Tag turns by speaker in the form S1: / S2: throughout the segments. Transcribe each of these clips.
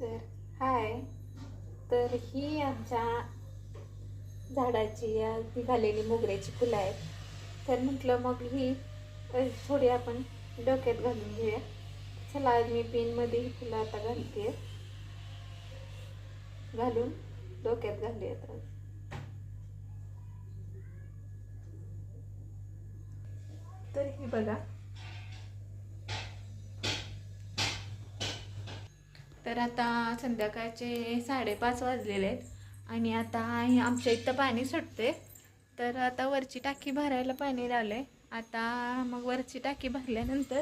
S1: तर हाय. तर ही आमच्या झाडाची या निघालेली मोगऱ्याची फुलं आहेत. तर म्हटलं मग ही थोडी आपण डोक्यात घालून घेऊया. चला आज मी पिनमध्ये ही फुलं आता घालते. घालून डोक्यात घालूयात आज तर ही बघा तर आता संध्याकाळचे साडेपाच वाजलेले आहेत आणि आता आमच्या इथं पाणी सुटते. तर आता वरची टाकी भरायला पाणी लावले आता मग वरची टाकी भरल्यानंतर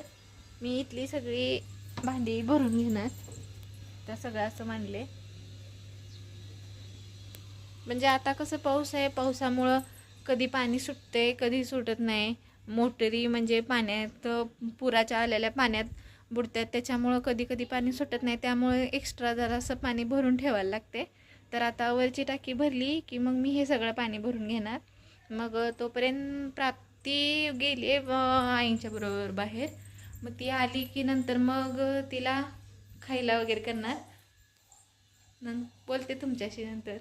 S1: मी इथली सगळी भांडी भरून घेणार. तर सगळं असं मानले म्हणजे आता कसं पाऊस आहे पावसामुळं कधी पाणी सुटते कधी सुटत नाही. मोटरी म्हणजे पाण्यात पुराच्या आलेल्या पाण्यात बुडतात. त्याच्यामुळं कधी कधी पाणी सुटत नाही. त्यामुळे एक्स्ट्रा जरासं पाणी भरून ठेवायला लागते. तर आता वरची टाकी भरली की मग मी हे सगळं पाणी भरून घेणार. मग तोपर्यंत प्राप्ती गेली आईंच्या बरोबर बाहेर. मग ती आली की नंतर मग तिला खायला वगैरे करणार. नं बोलते तुमच्याशी नंतर.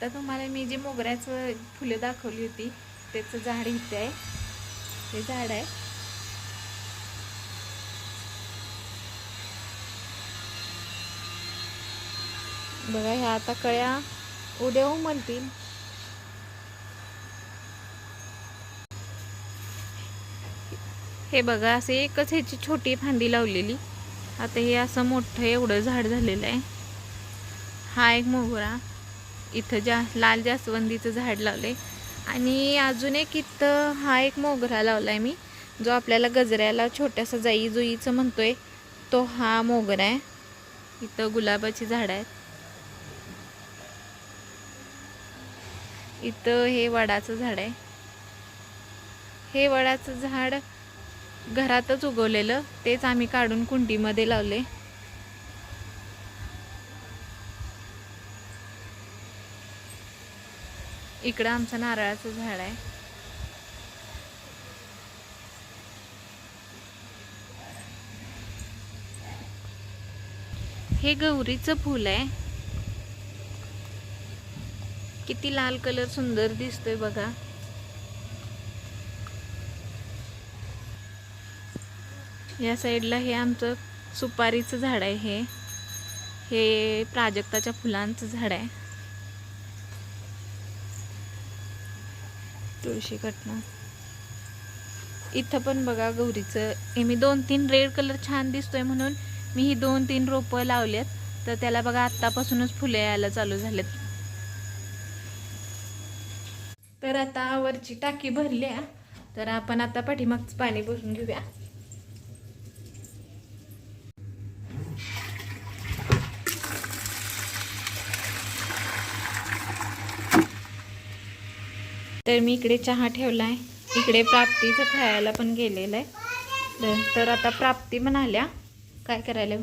S1: तर तुम्हाला मी जी मोगऱ्याचं फुलं दाखवली होती त्याचं झाड इथे आहे. हे झाड आहे. बघा ह्या आता कळ्या उद्या उमलतील. हे बघा असे एकच ह्याची छोटी फांदी लावलेली. आता हे असं मोठं एवढं झाड झालेलं आहे. हा एक मोगरा. इथं जा लाल जास्वंदीचं झाड लावले आणि अजून एक इथं हा एक मोगरा लावला आहे मी जो आपल्याला गजऱ्याला छोट्यासा जाई जुईचं म्हणतोय तो हा मोगरा आहे. इथं गुलाबाची झाडं आहेत. इथं हे वडाचं झाड आहे. हे वडाचं झाड घरातच उगवलेलं. तेच आम्ही काढून कुंडीमध्ये लावले. इकडं आमचं नारळाचं झाड आहे. हे गौरीचं फूल आहे. किती लाल कलर सुंदर दिसतोय बघा. या साईडला हे आमचं सुपारीचं झाड आहे हे. हे प्राजक्ताच्या फुलांचं झाड आहे. तुळशी कटणं. इथं पण बघा गौरीचं. हे मी दोन तीन रेड कलर छान दिसतोय म्हणून मी ही दोन तीन रोपं लावलेत. तर त्याला बघा आत्तापासूनच फुले यायला चालू झालेत. तर आता वरची टाकी भरली आहे तर आपण आता पाठीमागचं पाणी भरून घेऊया. तर मी इकडे चहा ठेवला आहे इकडे प्राप्तीचं खायला पण गेलेलं आहे. तर- आता प्राप्ती आल्या काय करायला?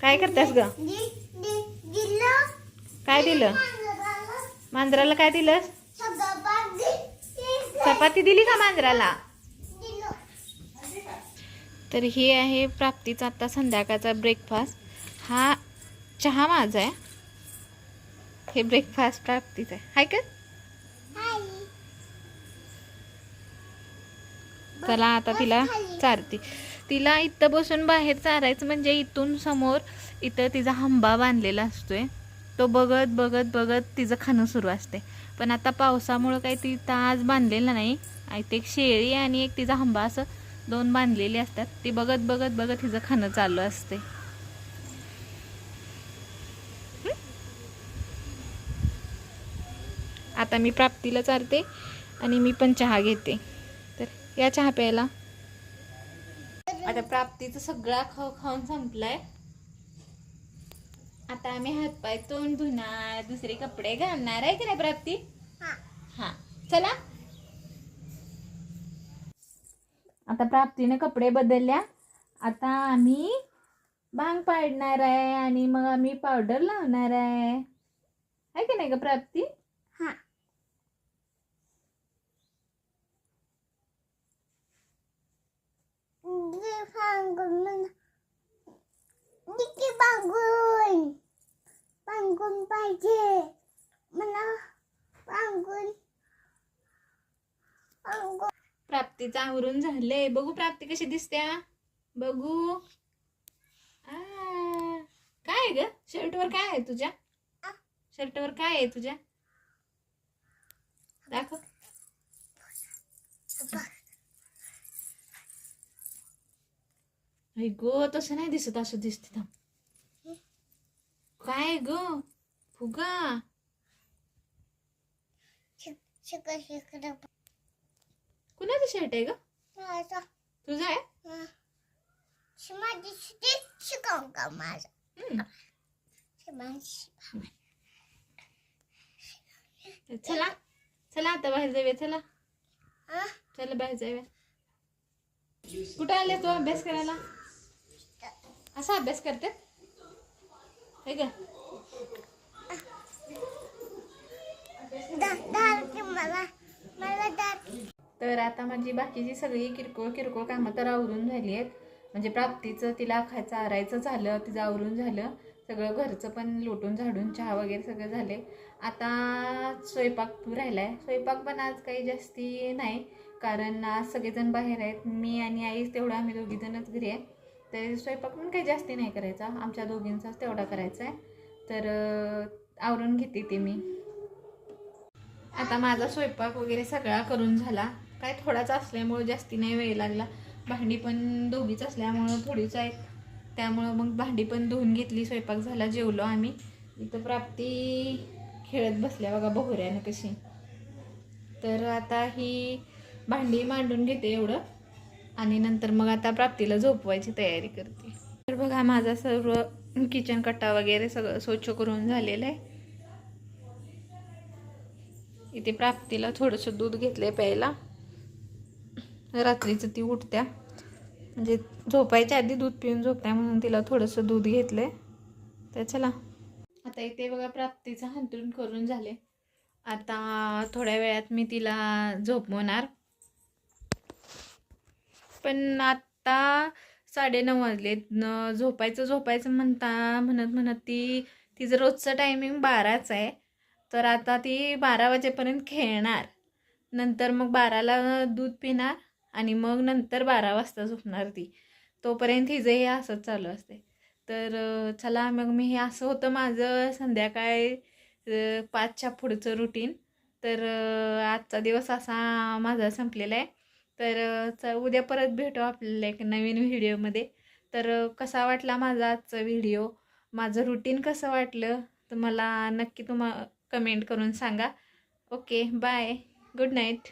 S1: काय करतेस ग? काय दिलं? मांजराला काय दिलं चपाती दिली का मांजराला? तर हे आहे प्राप्तीचा आता संध्याकाळचा ब्रेकफास्ट हा चहा माझा आहे. हे ब्रेकफास्ट प्राप्तीचा आहे. हाय का? चला आता तिला चारते. तिला इथं बसून बाहेर चारायचं म्हणजे इथून समोर इथं तिचा हंबा बांधलेला असतोय. तो बघत बघत बघत तिचं खाणं सुरू असते पण आता पावसामुळं काही ती ताज बांधलेला नाही. आणि ते एक शेळी आणि एक तिचा हंबा असं दोन बांधलेली असतात. ती बघत बघत बघत तिचं खाणं चालू असते आता मी प्राप्तीला चालते आणि मी पण चहा घेते. तर या चहा प्यायला. आता प्राप्तीचं सगळा खाऊ खाऊन संपलाय. आता आम्ही हातपाय तोंड धुणार दुसरे कपडे घालणार. आहे की नाही प्राप्ती? हा. चला. आता प्राप्तीने कपडे बदलल्या. आता आम्ही भांग पाडणार आहे आणि मग आम्ही पावडर लावणार आहे. आहे की नाही ग प्राप्ती?
S2: पाहिजे. मला अंगून अंगून
S1: प्राप्तीचं आवरून बघू प्राप्ती कशी दिसत्या बघू. काय आहे ग? शर्टवर काय आहे तुझ्या? शर्टवर काय आहे तुझ्या? दाखव. आई गो तसं नाही दिसत असं दिसते काय ग? फुगा
S2: शिक शिकड
S1: कुणाचं शर्ट आहे ग?
S2: माझा
S1: तुझं आहे?
S2: माझी तेच शिकवून का माझा
S1: चला. चला आता बाहेर जाऊया चला.
S2: हा
S1: चला बाहेर जाऊया. कुठं आले तू अभ्यास करायला? असा अभ्यास करते? हे का
S2: दार की मला मला दार
S1: तर आता माझी बाकीची सगळी किरकोळ किरकोळ कामं तर आवरून झाली आहेत. म्हणजे प्राप्तीचं तिला खायचं आरायचं झालं तिचं आवरून झालं. सगळं घरचं पण लोटून झाडून चहा वगैरे सगळं झाले आता स्वयंपाक राहिला आहे स्वयंपाक पण आज काही जास्ती नाही कारण आज सगळेजण बाहेर आहेत. मी आणि आईच तेवढं आम्ही दोघीजणच घरी आहे. तर स्वयंपाक पण काही जास्ती नाही करायचा. आमच्या दोघींचाच तेवढा करायचा आहे. तर आवरून घेते ते मी. आता माझा स्वयंपाक वगैरे सगळा करून झाला. काय थोडाच असल्यामुळं जास्ती नाही वेळ लागला. भांडी पण दोघीच असल्यामुळं थोडीच आहेत त्यामुळं मग भांडी पण धुवून घेतली स्वयंपाक झाला जेवलो आम्ही. इथं प्राप्ती खेळत बसल्या बघा बहुऱ्यानं कशी. तर आता ही भांडी मांडून घेते एवढं. आणि नंतर मग आता प्राप्तीला झोपवायची तयारी करते. तर बघा माझा सर्व किचन कट्टा वगैरे सगळं स्वच्छ करून झालेलं आहे. इथे प्राप्तीला थोडंसं दूध घेतलं आहे प्यायला. रात्रीचं ती उठत्या. म्हणजे झोपायच्या आधी दूध पिऊन झोपत्या म्हणून तिला थोडंसं दूध घेतलंय. तर चला. आता इथे बघा प्राप्तीचं हंतरून करून झाले. आता थोड्या वेळात मी तिला झोपवणार. पण आता साडेनऊ वाजले झोपायचं झोपायचं म्हणता म्हणत म्हणत ती तिचं रोजचं टायमिंग बाराच आहे. तर आता ती बारा वाजेपर्यंत खेळणार. नंतर मग बाराला दूध पिणार आणि मग नंतर बारा वाजता झोपणार ती. तोपर्यंत हिचं हे असंच चालू असते तर चला मग मी हे असं होतं माझं संध्याकाळी पाचच्या पुढचं रुटीन तर आजचा दिवस असा माझा संपलेला आहे. तर च उद्या परत भेटू आपल्याला एक नवीन व्हिडिओमध्ये. तर कसा वाटला माझा आजचा व्हिडिओ? माझं रुटीन कसं वाटलं? तर मला नक्की तुम्हा कमेंट करून सांगा. Okay bye. Good night.